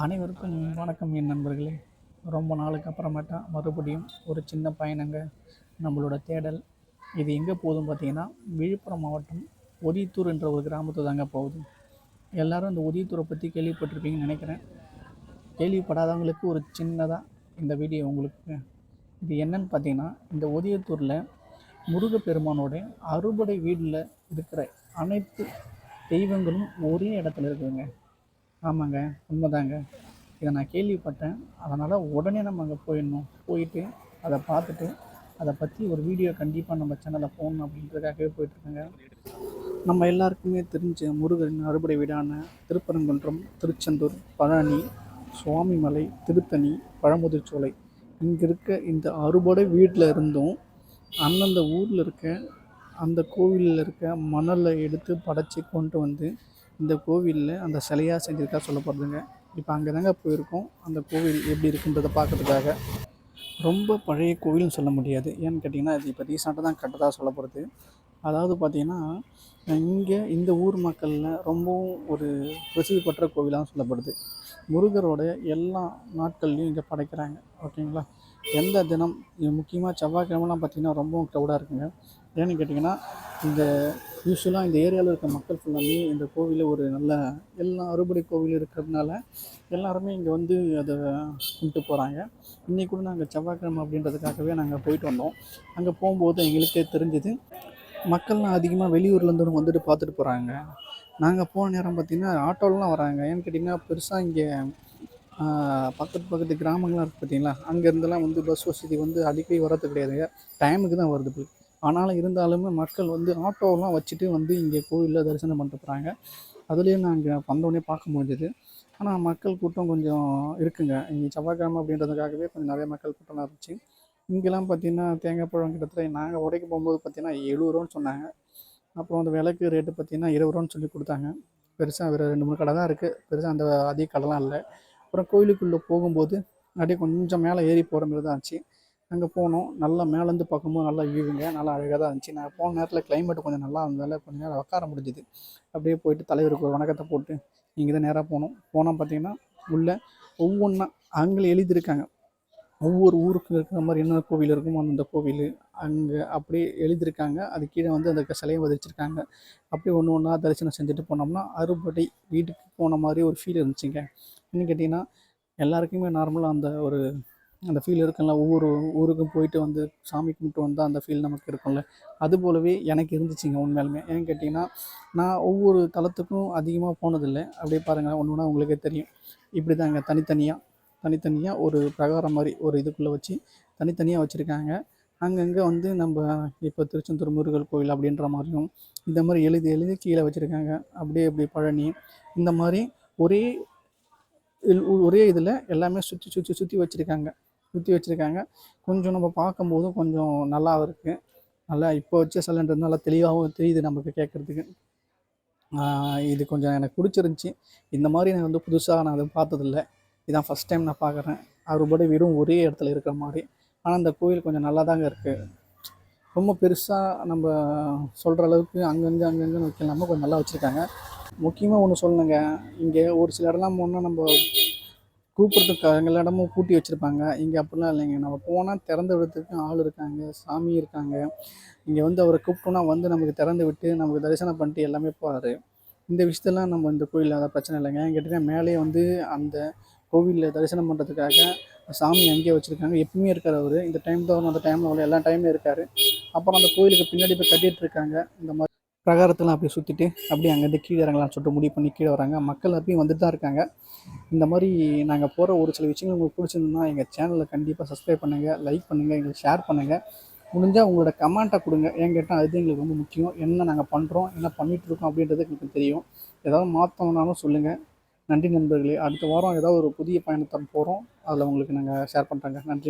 அனைவருக்கும் வணக்கம் என் நண்பர்களே. ரொம்ப நாளுக்கு அப்புறமேட்டா மறுபடியும் ஒரு சின்ன பயணங்க. நம்மளோட தேடல். இது எங்கே போகுதுன்னு பார்த்தீங்கன்னா விழுப்புரம் மாவட்டம் ஒதித்தூர் என்ற ஒரு கிராமத்து தாங்க போகுது. எல்லாரும் இந்த ஒதித்தூரை பற்றி கேள்விப்பட்டிருப்பீங்கன்னு நினைக்கிறேன். கேள்விப்படாதவங்களுக்கு ஒரு சின்னதாக இந்த வீடியோ உங்களுக்கு. இது என்னன்னு பார்த்தீங்கன்னா இந்த ஒதியத்தூரில் முருகப்பெருமானோட அறுபடை வீடில் இருக்கிற அனைத்து தெய்வங்களும் ஒரே இடத்துல இருக்குதுங்க. ஆமாங்க உண்மைதாங்க. இதை நான் கேள்விப்பட்டேன். அதனால் உடனே நம்ம அங்கே போயிடணும். போயிட்டு அதை பார்த்துட்டு அதை பற்றி ஒரு வீடியோ கண்டிப்பாக நம்ம சேனலில் போகணும் அப்படின்றதுக்காகவே போயிட்டுருக்கேங்க. நம்ம எல்லாருக்குமே தெரிஞ்ச முருகரின் அறுபடை வீடான திருப்பரங்குன்றம் திருச்செந்தூர் பழனி சுவாமிமலை திருத்தணி பழமுதிர்ச்சோலை இங்கே இருக்க இந்த அறுபடை வீட்டில் இருந்தும் அந்தந்த ஊரில் இருக்க அந்த கோவிலில் இருக்க மணலை எடுத்து படைச்சி கொண்டு வந்து இந்த கோவிலில் அந்த சிலையாக செஞ்சுருக்கா சொல்லப்படுதுங்க இப்போ அங்கே தாங்க போயிருக்கோம். அந்த கோவில் எப்படி இருக்குன்றதை பார்க்கறதுக்காக ரொம்ப பழைய கோவில்னு சொல்ல முடியாது. ஏன்னு கேட்டிங்கன்னா இது இப்போ ரீசெண்டாக தான் கட்டதாக சொல்லப்படுது அதாவது பார்த்திங்கன்னா இங்கே இந்த ஊர் மக்களில் ரொம்பவும் ஒரு பிரசித்தி பெற்ற கோவிலாக சொல்லப்படுது. முருகரோட எல்லா நாட்கள்லையும் இங்கே படைக்கிறாங்க. ஓகேங்களா? எந்த தினம் முக்கியமாக செவ்வாய்க்கிழமெல்லாம் பார்த்திங்கன்னா ரொம்பவும் க்ரௌடாக இருக்குங்க. ஏன்னு கேட்டிங்கன்னா இந்த யூஸ்வலாக இந்த ஏரியாவில் இருக்க மக்கள் ஃபுல்லாமே இந்த கோவிலில் ஒரு நல்ல எல்லா அறுபடை கோவில் இருக்கிறதுனால எல்லாருமே இங்கே வந்து அதை கும்பிட்டு போகிறாங்க இன்றைக்கி கூட நாங்கள் செவ்வாய்க்கிழமை அப்படின்றதுக்காகவே நாங்கள் போயிட்டு வந்தோம். அங்கே போகும்போது எங்களுக்கே தெரிஞ்சுது மக்கள்லாம் அதிகமாக வெளியூர்லேருந்து வந்துட்டு பார்த்துட்டு போகிறாங்க நாங்கள் போன நேரம் பார்த்திங்கன்னா ஆட்டோலலாம் வராங்க. ஏன்னு கேட்டிங்கன்னா பெருசாக இங்கே பக்கத்து பக்கத்து கிராமங்கள்லாம் இருக்குது பார்த்தீங்களா அங்கேருந்துலாம் வந்து பஸ் வசதி வந்து அடிக்கடி வரது கிடையாதுங்க டைமுக்கு தான் வருது. ஆனாலும் இருந்தாலுமே மக்கள் வந்து ஆட்டோலாம் வச்சுட்டு வந்து இங்கே கோவிலில் தரிசனம் பண்ணிட்டு போகிறாங்க அதுலேயும் நாங்கள் வந்தோடனே பார்க்க முடிஞ்சது. ஆனால் மக்கள் கூட்டம் கொஞ்சம் இருக்குங்க. இங்கே செவ்வாய்க்கிழமை அப்படின்றதுக்காகவே கொஞ்சம் நிறைய மக்கள் கூட்டம்லாம் இருந்துச்சு. இங்கெல்லாம் பார்த்தீங்கன்னா தேங்காய் பழம் கிட்டத்தட்ட நாங்கள் உடைக்க போகும்போது பார்த்தீங்கன்னா எழுபது ரூபான்னு சொன்னாங்க. அப்புறம் அந்த விலைக்கு ரேட்டு பார்த்தீங்கன்னா இருபது ரூபான்னு சொல்லி கொடுத்தாங்க. பெருசாக வேறு ரெண்டு மூணு கடை தான் இருக்குது பெருசாக அந்த அதிக கடைலாம் இல்லை. அப்புறம் கோயிலுக்குள்ளே போகும்போது அப்படியே கொஞ்சம் மேலே ஏறி போகிற மாதிரி தான் இருந்துச்சு. அங்கே போனோம். நல்லா மேலேருந்து பார்க்கும்போது நல்லா வியூவுங்க நல்லா அழகாக தான் இருந்துச்சு. நான் போன நேரத்தில் கிளைமேட் கொஞ்சம் நல்லா இருந்ததால் கொஞ்சம் நேரம் உட்கார முடிஞ்சுது. அப்படியே போயிட்டு தலைவருக்கு ஒரு வணக்கத்தை போட்டு இங்கே தான் நேராக போனோம். போனால் பார்த்தீங்கன்னா உள்ளே ஒவ்வொன்றா அங்கே எழுதியிருக்காங்க. ஒவ்வொரு ஊருக்கு இருக்கிற மாதிரி என்ன கோவில் இருக்குமோ அந்த கோவில் அங்கே அப்படியே எழுதியிருக்காங்க. அது கீழே வந்து அந்த சிலையை வதிச்சிருக்காங்க. அப்படியே ஒன்று ஒன்றா தரிசனம் செஞ்சுட்டு போனோம்னா அறுபடை வீட்டுக்கு போன மாதிரி ஒரு ஃபீல் இருந்துச்சுங்க. இன்னும் கேட்டிங்கன்னா எல்லாருக்குமே நார்மலாக அந்த ஒரு அந்த ஃபீல் இருக்குல்ல ஒவ்வொரு ஊருக்கும் போயிட்டு வந்து சாமி கும்பிட்டு வந்தால் அந்த ஃபீல் நமக்கு இருக்கும்ல. அது போலவே எனக்கு இருந்துச்சுங்க உண்மையாலுமே. ஏன்னு கேட்டிங்கன்னா நான் ஒவ்வொரு தளத்துக்கும் அதிகமாக போனதில்லை. அப்படியே பாருங்கள் ஒன்று ஒன்றா உங்களுக்கே தெரியும். இப்படி தாங்க தனித்தனியாக தனித்தனியாக ஒரு பிரகாரம் மாதிரி ஒரு இதுக்குள்ளே வச்சு தனித்தனியாக வச்சுருக்காங்க. அங்கங்கே வந்து நம்ம இப்போ திருச்செந்தூர் முருகல் கோயில் அப்படின்ற மாதிரியும் இந்த மாதிரி எழுதி எழுதி கீழே வச்சுருக்காங்க. அப்படியே இப்படி பழனி இந்த மாதிரி ஒரே ஒரே இதில் எல்லாமே சுற்றி சுற்றி சுற்றி வச்சுருக்காங்க. சுற்றி வச்சுருக்காங்க. கொஞ்சம் நம்ம பார்க்கும்போதும் கொஞ்சம் நல்லா இருக்குது நல்லா இப்போ வச்ச சிலண்டர் நல்லா தெளிவாகவும் தெரியுது நமக்கு கேட்குறதுக்கு. இது கொஞ்சம் எனக்கு பிடிச்சிருந்துச்சி. இந்த மாதிரி நான் வந்து புதுசாக நான் அதை பார்த்ததில்ல. இதான் ஃபஸ்ட் டைம் நான் பார்க்குறேன். அறுபடை வீடும் ஒரே இடத்துல இருக்கிற மாதிரி. ஆனால் அந்த கோயில் கொஞ்சம் நல்லா தாங்க இருக்குது ரொம்ப பெருசாக நம்ம சொல்கிற அளவுக்கு அங்கங்கே அங்கங்கன்னு வைக்கலாமல் கொஞ்சம் நல்லா வச்சுருக்காங்க. முக்கியமாக ஒன்று சொல்லணுங்க. இங்கே ஒரு சில இடம்லாம் போனால் நம்ம கூப்பிட்றதுக்கு எல்லா இடமும் பூட்டி வச்சுருப்பாங்க. இங்கே அப்படிலாம் இல்லைங்க. நம்ம போனால் திறந்து விடுறதுக்கு ஆள் இருக்காங்க சாமி இருக்காங்க. இங்கே வந்து அவரை கூப்பிட்டோன்னா வந்து நமக்கு திறந்து விட்டு நமக்கு தரிசனம் பண்ணிட்டு எல்லாமே போகிறாரு இந்த விஷயத்தெல்லாம் நம்ம இந்த கோயிலில் அதை பிரச்சனை இல்லைங்க. ஏன் கேட்டிங்கன்னா மேலே வந்து அந்த கோவிலில் தரிசனம் பண்ணுறதுக்காக சாமி அங்கேயே வச்சுருக்காங்க. எப்பவுமே இருக்கார் அவர். இந்த டைம் தான் அந்த டைமில் அவ்வளோ எல்லா டைமும் இருக்கார். அப்புறம் அந்த கோயிலுக்கு பின்னாடி போய் கட்டிகிட்டு இருக்காங்க. இந்த மாதிரி பிரகாரத்தெல்லாம் அப்படியே சுற்றிட்டு அப்படியே அங்கேருந்து கீழே இறங்கலாம் சொல்லிட்டு முடிவு பண்ணி கீழே வராங்க. மக்கள் அப்பயும் வந்துட்டு தான் இருக்காங்க. இந்த மாதிரி நாங்கள் போகிற ஒரு சில விஷயங்கள் உங்களுக்கு பிடிச்சிருந்தோம்னா எங்கள் சேனலை கண்டிப்பாக சப்ஸ்கிரைப் பண்ணுங்கள் லைக் பண்ணுங்கள் எங்களுக்கு ஷேர் பண்ணுங்கள் முடிஞ்சால் உங்களோட கமெண்ட்டை கொடுங்க. ஏன் கேட்டால் அது எங்களுக்கு ரொம்ப முக்கியம். என்ன நாங்கள் பண்ணுறோம் என்ன பண்ணிகிட்ருக்கோம் அப்படின்றது எங்களுக்கு தெரியும். ஏதாவது மாற்றணுன்னாலும் சொல்லுங்கள் நன்றி நண்பர்களே. அடுத்த வாரம் ஏதாவது ஒரு புதிய பயணத்தை போகிறோம் அதில் உங்களுக்கு நாங்கள் ஷேர் பண்ணுறேங்க நன்றி.